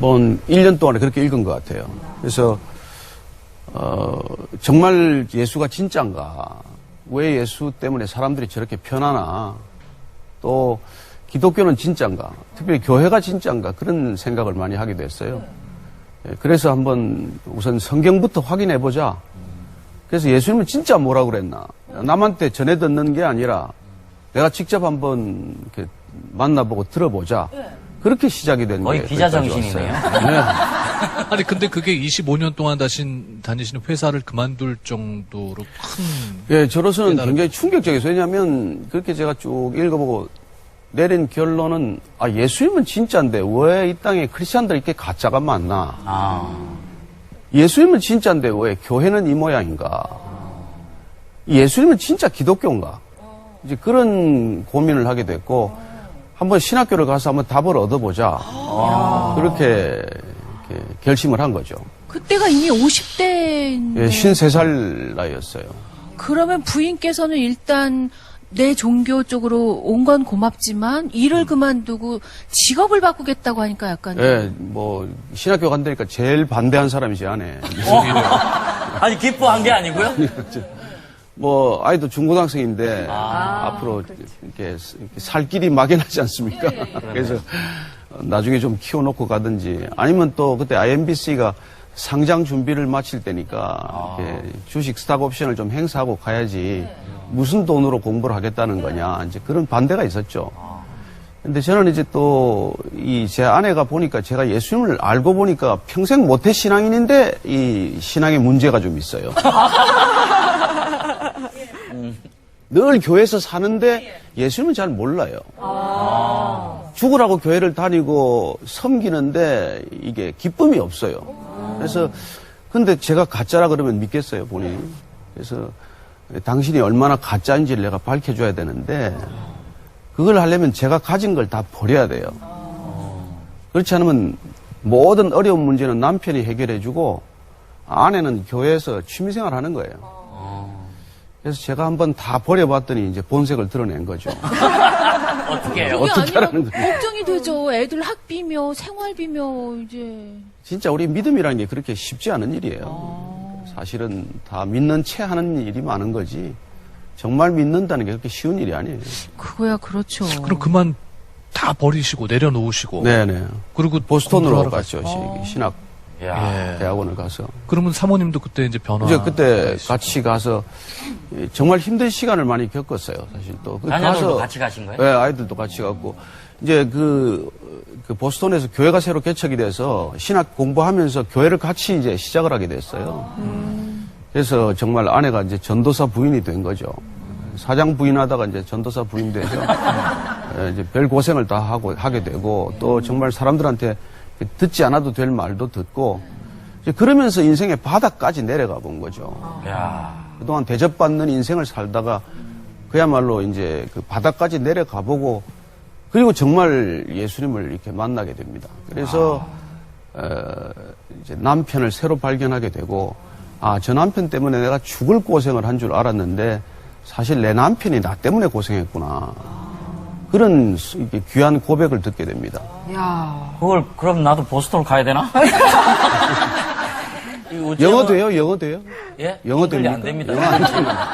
한번 1년 동안에 그렇게 읽은 것 같아요. 그래서 어, 정말 예수가 진짜인가? 왜 예수 때문에 사람들이 저렇게 편하나? 또 기독교는 진짜인가? 특별히 교회가 진짜인가? 그런 생각을 많이 하게 됐어요. 예, 그래서 한번 우선 성경부터 확인해 보자. 그래서 예수님은 진짜 뭐라고 그랬나? 남한테 전해 듣는 게 아니라 내가 직접 한번 만나보고 들어보자. 그렇게 시작이 된 거의 거예요. 기자 거기까지 정신이네요. 네. 아니 근데 그게 25년 동안 다신, 다니시는 회사를 그만둘 정도로 큰 예, 저로서는 깨달음. 굉장히 충격적이었어요. 왜냐하면 그렇게 제가 쭉 읽어보고 내린 결론은 아 예수님은 진짜인데 왜 이 땅에 크리스천들 이렇게 가짜가 많나? 아, 예수님은 진짜인데 왜 교회는 이 모양인가? 예수님은 진짜 기독교인가? 이제 그런 고민을 하게 됐고 한번 신학교를 가서 한번 답을 얻어보자. 그렇게 이렇게 결심을 한 거죠. 그때가 이미 50대인데 예, 53살 나이였어요. 그러면 부인께서는 일단 내 종교 쪽으로 온 건 고맙지만 일을 그만두고 직업을 바꾸겠다고 하니까 약간 예, 뭐 신학교 간다니까 제일 반대한 사람이 제 아내. 아니 기뻐한 게 아니고요. 뭐 아이도 중고등학생인데 앞으로 이렇게, 이렇게 살 길이 막연하지 않습니까? 그래서 나중에 좀 키워놓고 가든지 아니면 또 그때 IMBC가 상장 준비를 마칠 때니까 이렇게 주식 스탁 옵션을 좀 행사하고 가야지 무슨 돈으로 공부를 하겠다는 거냐 이제 그런 반대가 있었죠. 근데 저는 이제 또 이 제 아내가 보니까 제가 예수님을 알고 보니까 평생 모태 신앙인인데 이 신앙에 문제가 좀 있어요. 늘 교회에서 사는데 예수님은 잘 몰라요. 죽으라고 교회를 다니고 섬기는데 이게 기쁨이 없어요. 그래서 근데 제가 가짜라 그러면 믿겠어요, 본인이. 그래서 당신이 얼마나 가짜인지를 내가 밝혀줘야 되는데 그걸 하려면 제가 가진 걸 다 버려야 돼요. 그렇지 않으면 모든 어려운 문제는 남편이 해결해주고 아내는 교회에서 취미생활 하는 거예요. 그래서 제가 한번 다 버려봤더니 이제 본색을 드러낸 거죠. 어떻게 해요? 그게 어떻게 아니라 하라는 거예요? 걱정이 되죠. 애들 학비며 생활비며 이제 진짜 우리 믿음이라는 게 그렇게 쉽지 않은 일이에요. 사실은 다 믿는 채 하는 일이 많은 거지. 정말 믿는다는 게 그렇게 쉬운 일이 아니에요. 그거야 그렇죠. 그럼 그만 다 버리시고 내려놓으시고 네네. 그리고 보스턴으로 공부하러 갔죠. 시- 신학 야, 예. 대학원을 가서. 그러면 사모님도 그때 이제 변화 이제 그때 같이 가서 예, 정말 힘든 시간을 많이 겪었어요. 사실 또. 그 자녀들도 같이 가신 거예요? 네, 아이들도 같이 갔고. 이제 그, 그 보스턴에서 교회가 새로 개척이 돼서 신학 공부하면서 교회를 같이 이제 시작을 하게 됐어요. 그래서 정말 아내가 이제 전도사 부인이 된 거죠. 사장 부인하다가 이제 전도사 부인 돼서 예, 이제 별 고생을 다 하고 하게 되고 또 정말 사람들한테 듣지 않아도 될 말도 듣고 그러면서 인생의 바닥까지 내려가 본 거죠. 야, 그동안 대접받는 인생을 살다가 그야말로 이제 그 바닥까지 내려가 보고 그리고 정말 예수님을 이렇게 만나게 됩니다. 그래서 어, 이제 남편을 새로 발견하게 되고 아 저 남편 때문에 내가 죽을 고생을 한 줄 알았는데 사실 내 남편이 나 때문에 고생했구나 그런 귀한 고백을 듣게 됩니다. 야 그걸 그럼 나도 보스턴 가야 되나? 영어 돼요? 영어 돼요? 예? 영어 됩니까? 안 됩니다. 영어 안 됩니다.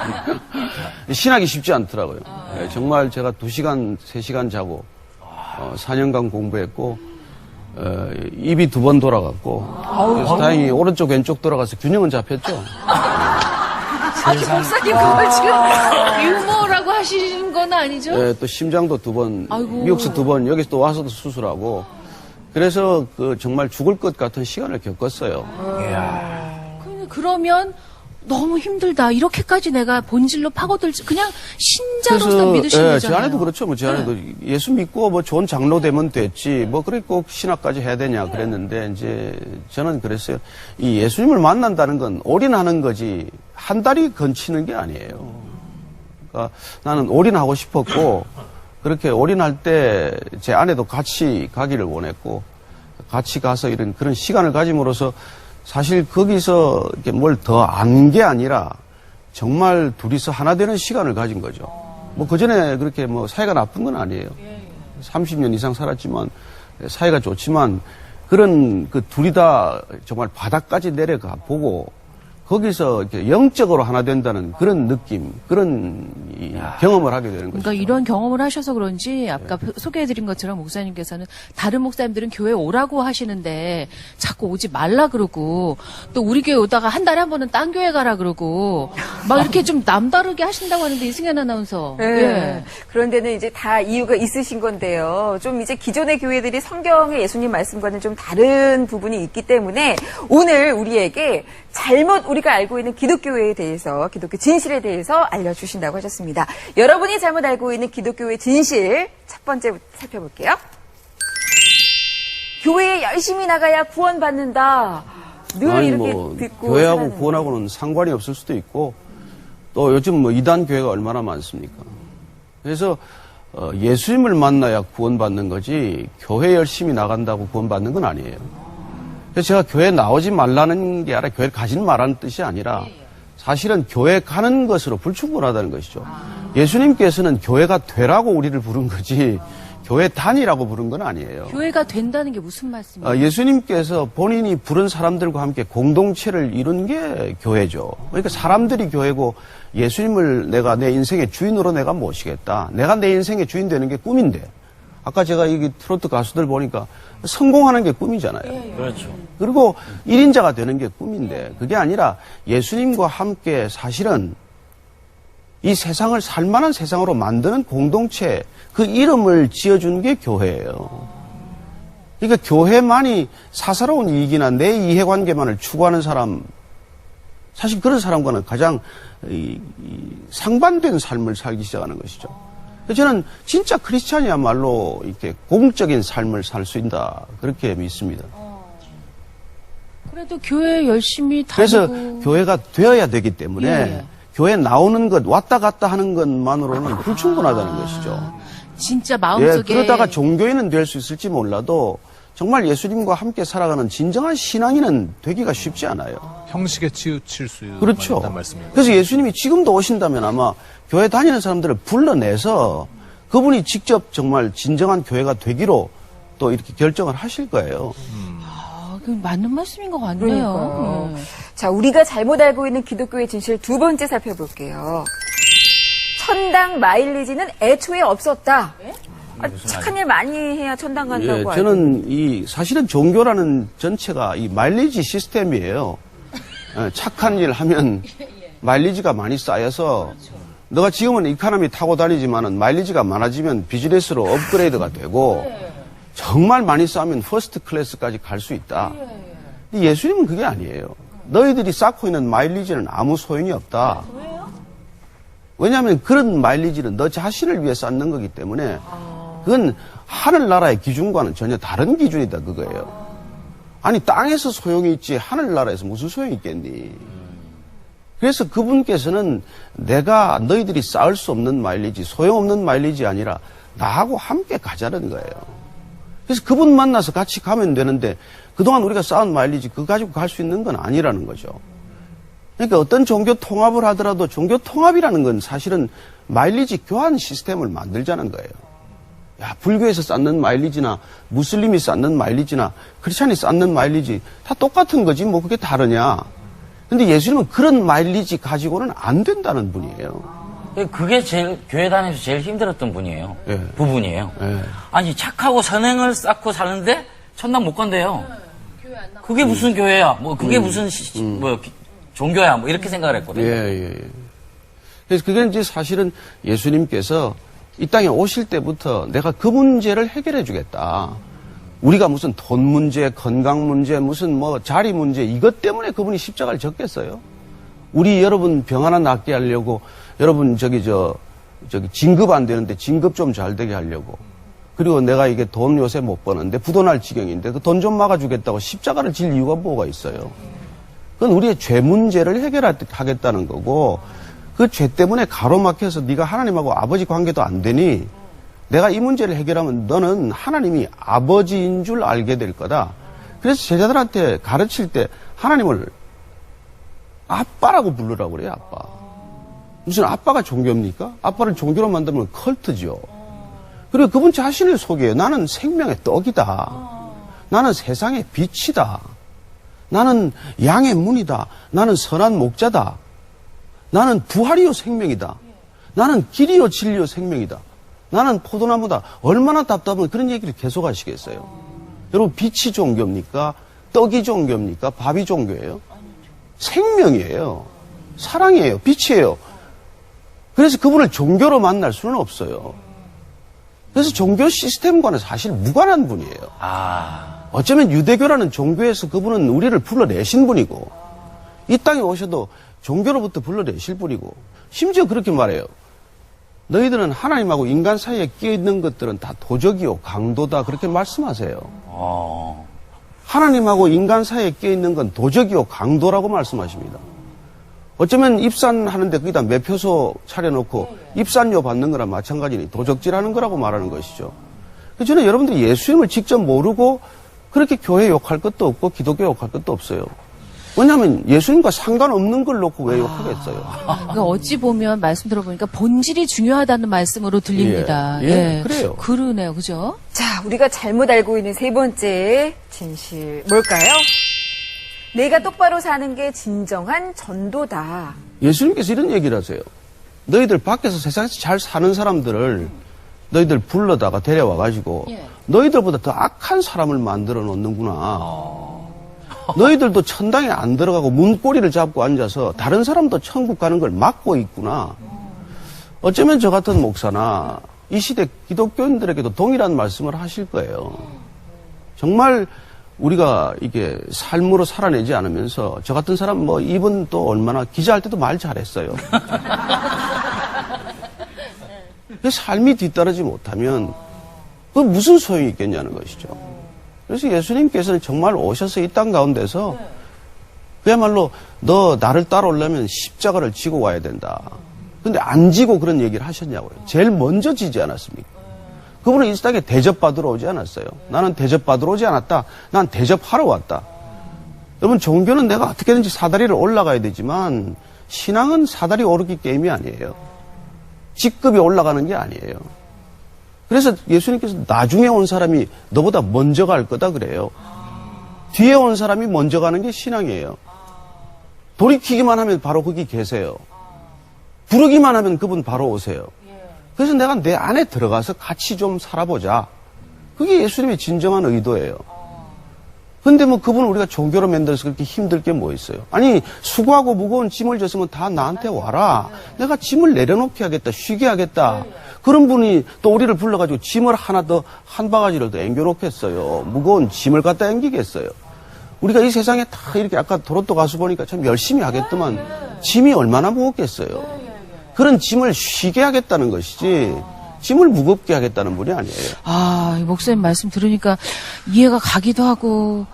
신학이 쉽지 않더라고요. 예, 정말 제가 2시간, 3시간 자고, 어, 4년간 공부했고, 어, 입이 두 번 돌아갔고, 그래서 다행히 오른쪽, 왼쪽 돌아가서 균형은 잡혔죠. 아니 목사님 그걸 지금 유머라고 하시는 건 아니죠? 예, 또 심장도 두 번, 아이고. 미국서 두 번, 여기서 또 와서도 수술하고, 그래서 그 정말 죽을 것 같은 시간을 겪었어요. 그- 그러면 너무 힘들다. 이렇게까지 내가 본질로 파고들지 그냥 신자로서 믿으신 예. 제 아내도 그렇죠. 뭐제 아내도 예수 믿고 뭐 좋은 장로 되면 됐지. 뭐 그래 꼭 신학까지 해야 되냐 그랬는데 이제 저는 그랬어요. 이 예수님을 만난다는 건 올인하는 거지 한 달이 건치는 게 아니에요. 그러니까 나는 올인하고 싶었고 그렇게 올인할 때 제 아내도 같이 가기를 원했고 같이 가서 이런 그런 시간을 가짐으로써 사실 거기서 이렇게 뭘더 안 게 아니라 정말 둘이서 하나 되는 시간을 가진 거죠. 뭐 그전에 그렇게 뭐 사이가 나쁜 건 아니에요. 30년 이상 살았지만 사이가 좋지만 그런 그 둘이 다 정말 바닥까지 내려가 보고 거기서 이렇게 영적으로 하나 된다는 그런 느낌, 그런 이 경험을 하게 되는 그러니까 거죠. 이런 경험을 하셔서 그런지 아까 소개해드린 것처럼 목사님께서는 다른 목사님들은 교회 오라고 하시는데 자꾸 오지 말라 그러고 또 우리 교회 오다가 한 달에 한 번은 딴 교회 가라 그러고 막 이렇게 좀 남다르게 하신다고 하는데 이승현 아나운서. 네. 예. 그런데는 이제 다 이유가 있으신 건데요. 좀 이제 기존의 교회들이 성경의 예수님 말씀과는 좀 다른 부분이 있기 때문에 오늘 우리에게 잘못 우리가 알고 있는 기독교에 대해서 기독교 진실에 대해서 알려주신다고 하셨습니다. 여러분이 잘못 알고 있는 기독교의 진실 첫 번째 살펴볼게요. 교회에 열심히 나가야 구원받는다. 늘 아니 이렇게 뭐 듣고 교회하고 살았는데. 구원하고는 상관이 없을 수도 있고 또 요즘 뭐 이단 교회가 얼마나 많습니까? 그래서 어, 예수님을 만나야 구원받는 거지 교회 열심히 나간다고 구원받는 건 아니에요. 그래서 제가 교회 나오지 말라는 게 아니라 교회 가지 말라는 뜻이 아니라 사실은 교회 가는 것으로 불충분하다는 것이죠. 예수님께서는 교회가 되라고 우리를 부른 거지 교회 다니라고 부른 건 아니에요. 교회가 된다는 게 무슨 말씀이에요? 어, 예수님께서 본인이 부른 사람들과 함께 공동체를 이룬 게 교회죠. 그러니까 사람들이 교회고 예수님을 내가 내 인생의 주인으로 내가 모시겠다. 내가 내 인생의 주인 되는 게 꿈인데. 아까 제가 여기 트로트 가수들 보니까 성공하는 게 꿈이잖아요. 그렇죠. 그리고 1인자가 되는 게 꿈인데 그게 아니라 예수님과 함께 사실은 이 세상을 살만한 세상으로 만드는 공동체 그 이름을 지어준 게 교회예요. 그러니까 교회만이 사사로운 이익이나 내 이해관계만을 추구하는 사람 사실 그런 사람과는 가장 이- 이 상반된 삶을 살기 시작하는 것이죠. 그래서 저는 진짜 크리스찬이야말로 이렇게 공적인 삶을 살 수 있다 그렇게 믿습니다. 그래도 교회 열심히 그래서 다니고 교회가 되어야 되기 때문에 예, 예. 교회 나오는 것 왔다 갔다 하는 것만으로는 불충분하다는 것이죠. 진짜 예, 마음속에 그러다가 종교인은 될 수 있을지 몰라도 정말 예수님과 함께 살아가는 진정한 신앙인은 되기가 쉽지 않아요. 형식에 치우칠 수 그렇죠. 있다는 말씀이에요. 그래서 예수님이 지금도 오신다면 아마 교회 다니는 사람들을 불러내서 그분이 직접 정말 진정한 교회가 되기로 또 이렇게 결정을 하실 거예요. 아, 그 맞는 말씀인 것 같네요. 네. 자, 우리가 잘못 알고 있는 기독교의 진실 두 번째 살펴볼게요. 천당 마일리지는 애초에 없었다. 아, 착한 일 많이 해야 천당 간다고 예, 알고 저는 이 사실은 종교라는 전체가 이 마일리지 시스템이에요. 예, 착한 일 하면 마일리지가 많이 쌓여서 너가 지금은 이카노미 타고 다니지만은 마일리지가 많아지면 비즈니스로 업그레이드가 되고 정말 많이 쌓으면 퍼스트 클래스까지 갈 수 있다. 근데 예수님은 그게 아니에요. 너희들이 쌓고 있는 마일리지는 아무 소용이 없다. 왜냐하면 그런 마일리지는 너 자신을 위해 쌓는 거기 때문에 그건 하늘나라의 기준과는 전혀 다른 기준이다 그거예요. 아니 땅에서 소용이 있지 하늘나라에서 무슨 소용이 있겠니? 그래서 그분께서는 내가 너희들이 쌓을 수 없는 마일리지, 소용없는 마일리지 아니라 나하고 함께 가자는 거예요. 그래서 그분 만나서 같이 가면 되는데 그동안 우리가 쌓은 마일리지 그거 가지고 갈 수 있는 건 아니라는 거죠. 그러니까 어떤 종교 통합을 하더라도 종교 통합이라는 건 사실은 마일리지 교환 시스템을 만들자는 거예요. 야, 불교에서 쌓는 마일리지나 무슬림이 쌓는 마일리지나 크리스찬이 쌓는 마일리지 다 똑같은 거지 뭐 그게 다르냐. 근데 예수님은 그런 마일리지 가지고는 안 된다는 분이에요. 그게 제일 교회 다니면서 제일 힘들었던 분이에요. 예. 부분이에요. 예. 아니 착하고 선행을 쌓고 사는데 천당 못 간대요. 그게 무슨 교회야? 뭐 그게 무슨 시- 뭐 기- 종교야? 뭐 이렇게 생각을 했거든요. 예, 예, 예. 그래서 그게 이제 사실은 예수님께서 이 땅에 오실 때부터 내가 그 문제를 해결해 주겠다. 우리가 무슨 돈 문제, 건강 문제, 무슨 뭐 자리 문제, 이것 때문에 그분이 십자가를 졌겠어요? 우리 여러분 병 하나 낫게 하려고, 여러분 저기 저, 저기 진급 안 되는데 진급 좀 잘 되게 하려고. 그리고 내가 이게 돈 요새 못 버는데 부도날 지경인데 그 돈 좀 막아주겠다고 십자가를 질 이유가 뭐가 있어요? 그건 우리의 죄 문제를 해결하겠다는 거고 그 죄 때문에 가로막혀서 네가 하나님하고 아버지 관계도 안 되니 내가 이 문제를 해결하면 너는 하나님이 아버지인 줄 알게 될 거다. 그래서 제자들한테 가르칠 때 하나님을 아빠라고 부르라고 그래요, 아빠. 무슨 아빠가 종교입니까? 아빠를 종교로 만들면 컬트죠. 그리고 그분 자신을 소개해요. 나는 생명의 떡이다. 나는 세상의 빛이다. 나는 양의 문이다. 나는 선한 목자다. 나는 부활이요 생명이다. 나는 길이요 진리요 생명이다. 나는 포도나무다. 얼마나 답답하면 그런 얘기를 계속 하시겠어요. 여러분 빛이 종교입니까? 떡이 종교입니까? 밥이 종교예요? 생명이에요. 사랑이에요. 빛이에요. 그래서 그분을 종교로 만날 수는 없어요. 그래서 종교 시스템과는 사실 무관한 분이에요. 아, 어쩌면 유대교라는 종교에서 그분은 우리를 불러내신 분이고 이 땅에 오셔도 종교로부터 불러내실 분이고 심지어 그렇게 말해요. 너희들은 하나님하고 인간 사이에 끼어 있는 것들은 다 도적이요 강도다 그렇게 말씀하세요. 어. 하나님하고 인간 사이에 끼어 있는 건 도적이요 강도라고 말씀하십니다. 어쩌면 입산하는데 거기다 매표소 차려놓고 입산료 받는 거랑 마찬가지니 도적질하는 거라고 말하는 것이죠. 저는 여러분들이 예수님을 직접 모르고 그렇게 교회 욕할 것도 없고 기독교 욕할 것도 없어요. 왜냐하면 예수님과 상관없는 걸 놓고 왜 욕하겠어요? 그러니까 어찌 보면 말씀 들어보니까 본질이 중요하다는 말씀으로 들립니다. 예, 예, 그래요. 그러네요, 그죠? 자, 우리가 잘못 알고 있는 세 번째 진실 뭘까요? 내가 똑바로 사는 게 진정한 전도다. 예수님께서 이런 얘기를 하세요. 너희들 밖에서 세상에서 잘 사는 사람들을 너희들 불러다가 데려와 가지고 예. 너희들보다 더 악한 사람을 만들어 놓는구나. 너희들도 천당에 안 들어가고 문고리를 잡고 앉아서 다른 사람도 천국 가는 걸 막고 있구나. 어쩌면 저 같은 목사나 이 시대 기독교인들에게도 동일한 말씀을 하실 거예요. 정말 우리가 이게 삶으로 살아내지 않으면서 저 같은 사람 뭐 이분 또 얼마나 기자할 때도 말 잘했어요. 그 삶이 뒤따르지 못하면 그 무슨 소용이 있겠냐는 것이죠. 그래서 예수님께서는 정말 오셔서 이 땅 가운데서 그야말로 너 나를 따라오려면 십자가를 지고 와야 된다. 근데 안 지고 그런 얘기를 하셨냐고요. 제일 먼저 지지 않았습니까? 그분은 이 땅에 대접받으러 오지 않았어요. 나는 대접받으러 오지 않았다. 난 대접하러 왔다. 여러분, 종교는 내가 어떻게든지 사다리를 올라가야 되지만, 신앙은 사다리 오르기 게임이 아니에요. 직급이 올라가는 게 아니에요. 그래서 예수님께서 나중에 온 사람이 너보다 먼저 갈 거다 그래요. 뒤에 온 사람이 먼저 가는 게 신앙이에요. 돌이키기만 하면 바로 거기 계세요. 부르기만 하면 그분 바로 오세요. 그래서 내가 내 안에 들어가서 같이 좀 살아보자. 그게 예수님의 진정한 의도예요. 근데 뭐 그분 우리가 종교로 만들어서 그렇게 힘들 게 뭐 있어요? 아니, 수고하고 무거운 짐을 졌으면 다 나한테 와라. 내가 짐을 내려놓게 하겠다. 쉬게 하겠다. 그런 분이 또 우리를 불러가지고 짐을 하나 더, 한 바가지를 더 앵겨놓겠어요. 무거운 짐을 갖다 앵기겠어요. 우리가 이 세상에 다 이렇게 아까 도로또 가서 보니까 참 열심히 하겠더만 짐이 얼마나 무겁겠어요. 그런 짐을 쉬게 하겠다는 것이지 짐을 무겁게 하겠다는 분이 아니에요. 아, 이 목사님 말씀 들으니까 이해가 가기도 하고,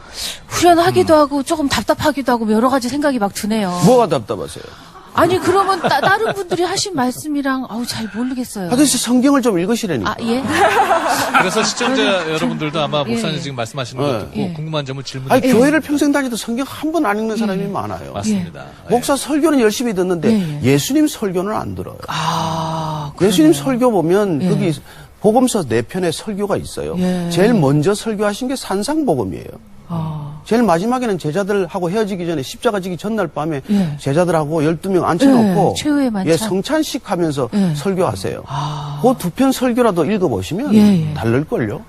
후련하기도 하고, 조금 답답하기도 하고, 여러 가지 생각이 막 드네요. 뭐가 답답하세요? 아니, 그러면 따, 다른 분들이 하신 말씀이랑, 아우, 잘 모르겠어요. 아, 그래서 성경을 좀 읽으시라니까. 아, 예? 그래서 시청자 여러분들도 아마 목사님 예. 지금 말씀하시는 네. 거 듣고 예. 궁금한 점을 질문해 아니. 교회를 평생 다니도 성경 한 번 안 읽는 사람이 많아요. 맞습니다. 예. 목사 설교는 열심히 듣는데 예, 예, 수님 설교는 안 들어요. 아, 예수님 설교 보면 예. 거기 복음서 네 편의 설교가 있어요. 예. 제일 먼저 설교하신 게 산상복음이에요. 아, 제일 마지막에는 제자들하고 헤어지기 전에 십자가 지기 전날 밤에 예. 제자들하고 12명 앉혀놓고 예, 최후의 만찬. 예, 성찬식 하면서 예. 설교하세요. 아. 그 두 편 설교라도 읽어보시면 예, 예. 다를걸요.